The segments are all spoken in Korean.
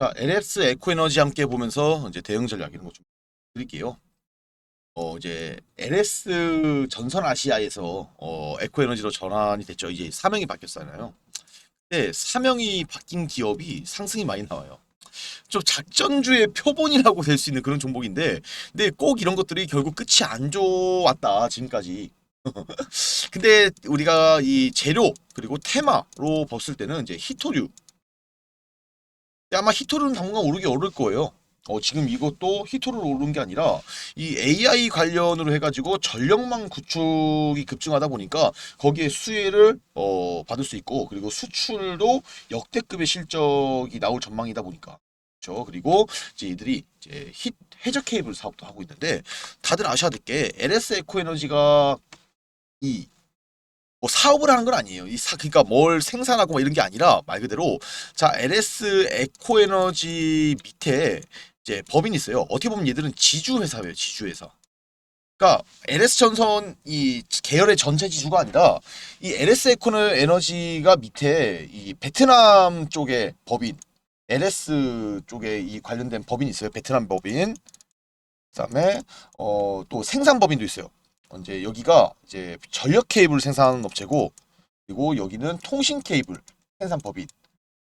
자, LS 에코에너지 함께 보면서 이제 대응 전략 이런 거 좀 드릴게요. 어, 이제 LS 전선 아시아에서 어, 에코에너지로 전환이 됐죠. 이제 사명이 바뀌었잖아요. 근데 사명이 바뀐 기업이 상승이 많이 나와요. 좀 작전주의 표본이라고 될 수 있는 그런 종목인데, 근데 꼭 이런 것들이 결국 끝이 안 좋았다 지금까지. 근데 우리가 이 재료 그리고 테마로 봤을 때는 이제 히토류 아마 히토르는 당분간 오르기 어려울 거예요. 어, 지금 이것도 히토르로 오른 게 아니라 이 AI 관련으로 해가지고 전력망 구축이 급증하다 보니까 거기에 수혜를 어, 받을 수 있고 그리고 수출도 역대급의 실적이 나올 전망이다 보니까 그렇죠. 그리고 이제 이들이 이제 히, 해저 케이블 사업도 하고 있는데 다들 아셔야 될 게 LS 에코에너지가 이 뭐 사업을 하는 건 아니에요. 이 사, 그러니까 뭘 생산하고 막 이런 게 아니라 말 그대로 자 LS 에코 에너지 밑에 이제 법인이 있어요. 어떻게 보면 얘들은 지주 회사예요. 지주 회사. 그러니까 LS 전선 이 계열의 전체 지주가 아니라 이 LS 에코에너지가 밑에 이 베트남 쪽의 법인 LS 쪽에 이 관련된 법인이 있어요. 베트남 법인. 그다음에 어 또 생산 법인도 있어요. 이제 여기가 이제 전력 케이블 생산 업체고 그리고 여기는 통신 케이블 생산 법인.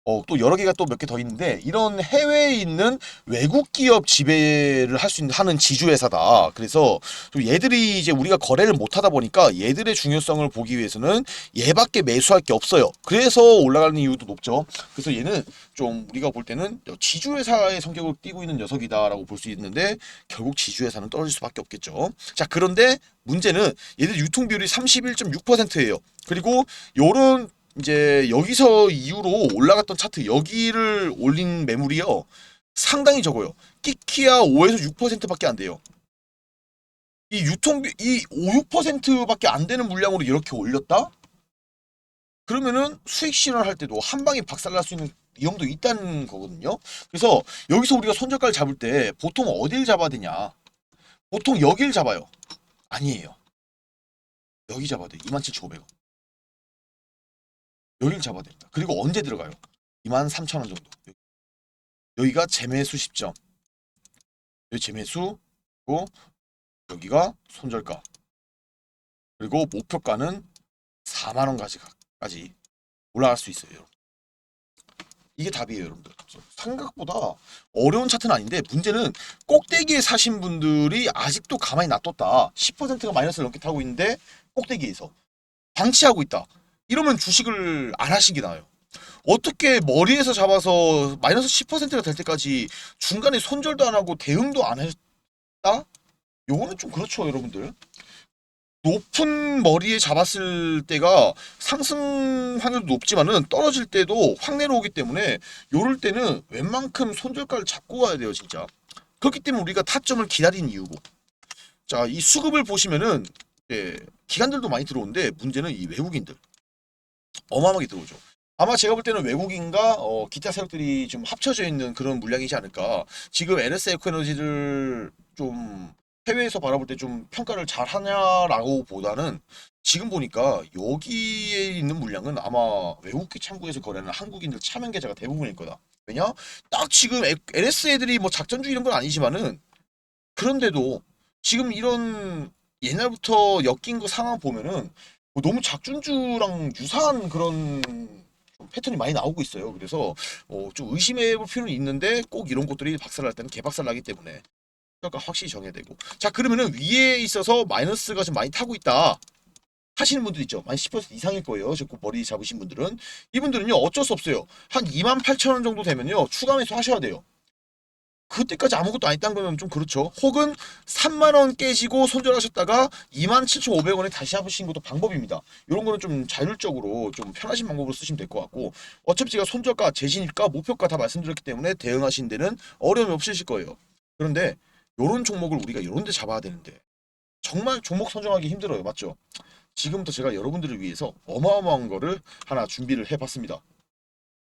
어, 또 여러 개가 또 몇 개 더 있는데 이런 해외에 있는 외국 기업 지배를 할 수 있는 하는 지주 회사다. 그래서 좀 얘들이 이제 우리가 거래를 못 하다 보니까 얘들의 중요성을 보기 위해서는 얘밖에 매수할 게 없어요. 그래서 올라가는 이유도 높죠. 그래서 얘는 좀 우리가 볼 때는 지주 회사의 성격을 띠고 있는 녀석이다라고 볼 수 있는데 결국 지주 회사는 떨어질 수밖에 없겠죠. 자, 그런데 문제는 얘들 유통 비율이 31.6%예요. 그리고 요런 이제 여기서 이후로 올라갔던 차트 여기를 올린 매물이요 상당히 적어요. 끼키야 5에서 6%밖에 안 돼요. 이 유통비 이 5, 6%밖에 안 되는 물량으로 이렇게 올렸다? 그러면은 수익 실현할 때도 한 방에 박살날 수 있는 위험도 있다는 거거든요. 그래서 여기서 우리가 손절가를 잡을 때 보통 어딜 잡아야 되냐? 보통 여길 잡아요. 아니에요. 여기 잡아야 돼. 27,500원. 여기를 잡아야 됩니다. 그리고 언제 들어가요? 23,000원 정도. 여기. 여기가 재매수 시점. 여기 재매수, 그리고 여기가 손절가. 그리고 목표가는 4만 원까지까지 올라갈 수 있어요. 여러분. 이게 답이에요, 여러분들. 생각보다 어려운 차트는 아닌데 문제는 꼭대기에 사신 분들이 아직도 가만히 놔뒀다. 10%가 마이너스를 넘게 타고 있는데 꼭대기에서 방치하고 있다. 이러면 주식을 안게 나아요. 어떻게 머리에서 잡아서 마이너스 10%가 될 때까지 중간에 손절도 안 하고 대응도 안 했다? 요거는 좀 그렇죠, 여러분들. 높은 머리에 잡았을 때가 상승 확률도 높지만은 떨어질 때도 확 내려오기 때문에 요럴 때는 웬만큼 손절가를 잡고 가야 돼요, 진짜. 그렇기 때문에 우리가 타점을 기다린 이유고. 자, 이 수급을 보시면은 예, 기관들도 많이 들어오는데 문제는 이 외국인들. 어마어마하게 들어오죠. 아마 제가 볼 때는 외국인과 어, 기타 세력들이 좀 합쳐져 있는 그런 물량이지 않을까. 지금 LS 에코에너지를 좀 해외에서 바라볼 때 좀 평가를 잘 하냐라고 보다는 지금 보니까 여기에 있는 물량은 아마 외국계 창구에서 거래하는 한국인들 차명 계좌가 대부분일 거다. 왜냐? 딱 지금 에- LS 애들이 뭐 작전주 이런 건 아니지만은 그런데도 지금 이런 옛날부터 엮인 거 상황 보면은 뭐 너무 작전주랑 유사한 그런 좀 패턴이 많이 나오고 있어요. 그래서 어, 좀 의심해 볼 필요는 있는데 꼭 이런 것들이 박살날 때는 개박살 나기 때문에 그러니까 확실히 정해야 되고 자 그러면은 위에 있어서 마이너스가 좀 많이 타고 있다 하시는 분들 있죠. 한10% 이상일 거예요. 저그 머리 잡으신 분들은 이분들은요 어쩔 수 없어요. 한 2만 8천 원 정도 되면요 추가 매수 하셔야 돼요. 그때까지 아무것도 안 했다는 거면 좀 그렇죠. 혹은 3만 원 깨지고 손절하셨다가 2만 7,500원에 다시 하시는 것도 방법입니다. 이런 거는 좀 자율적으로 좀 편하신 방법으로 쓰시면 될 것 같고 어차피 제가 손절가, 재진입가, 목표가 다 말씀드렸기 때문에 대응하신 데는 어려움이 없으실 거예요. 그런데 이런 종목을 우리가 이런 데 잡아야 되는데 정말 종목 선정하기 힘들어요. 맞죠? 지금부터 제가 여러분들을 위해서 어마어마한 거를 하나 준비를 해봤습니다.